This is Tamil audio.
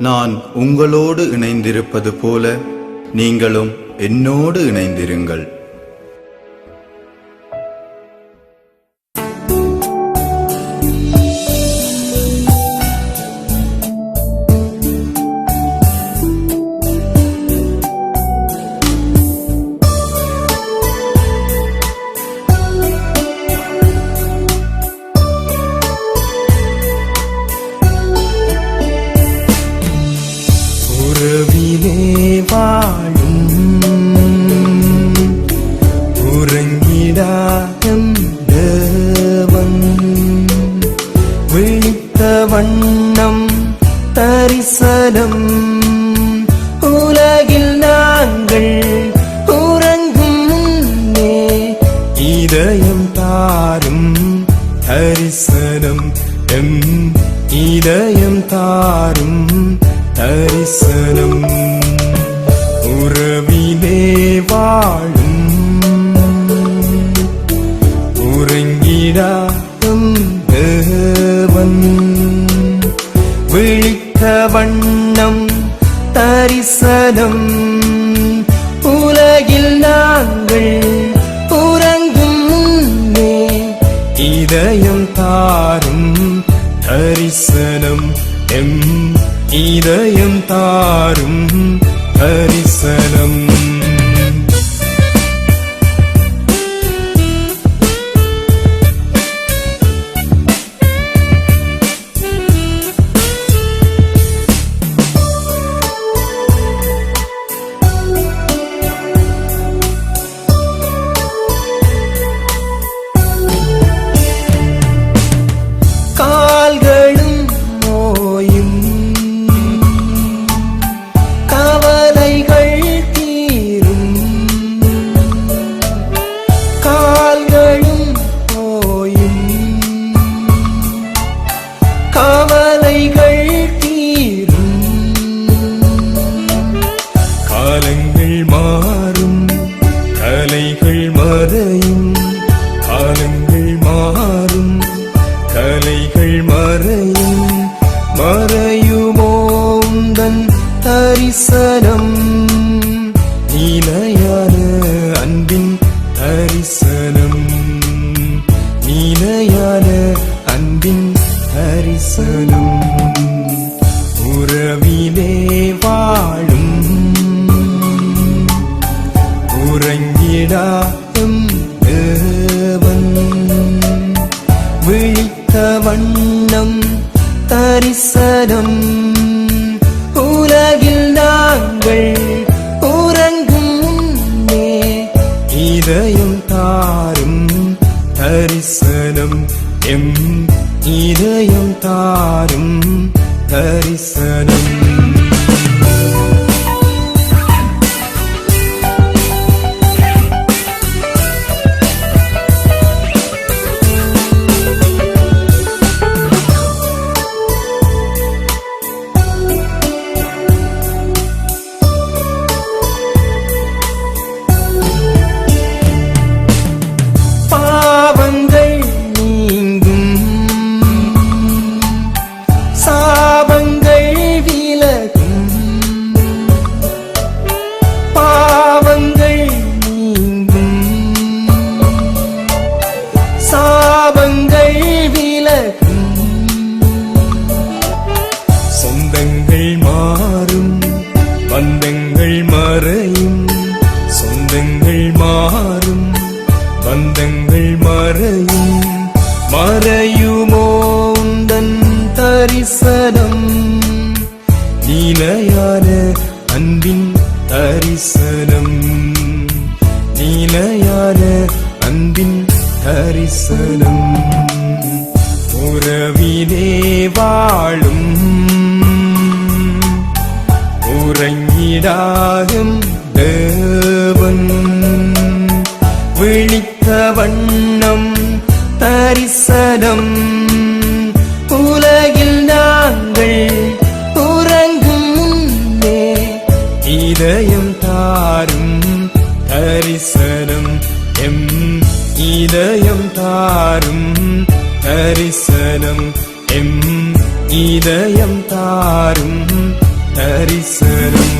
நான் உங்களோடு இணைந்திருப்பது போல நீங்களும் என்னோடு இணைந்திருங்கள். தேவன் விழித்த வண்ணம் தரிசனம். உலகில் நாங்கள் உறங்கும் முன்னே இதயம் தாரும் தரிசனம். எம் இதயம் தாரும் தரிசனம். தரிசனம். உலகில் நாங்கள் உறங்கும் முன்னே இதயம் தாரும் தரிசனம் எம். இதயம் தாரும் தரிசனம். தரிசனம். நீலையான அன்பின் தரிசனம். நீலையான அன்பின் தரிசனம். உறவிலே வாழும் உறங்கிடா விழித்த வண்ணம் தரிசனம். தரிசனம் பாவங்கள் சொந்தங்கள் மறையும் சொந்தங்கள் மாறும் பந்தங்கள் மறையும். மறையுமோந்தன் தரிசனம்? நீலையான அன்பின் தரிசனம். நீலையான அன்பின் தரிசனம். உறவிலே வாழும் உறங்கிடாகும் தேவன். விழித்த வண்ணம் தரிசனம். உலகில் நாங்கள் உறங்கும் முன்னே இதயம் தாரும் தரிசனம். எம் இதயம் தாரும் தரிசனம். எம் இதயம் தாரும் தரிசனம்.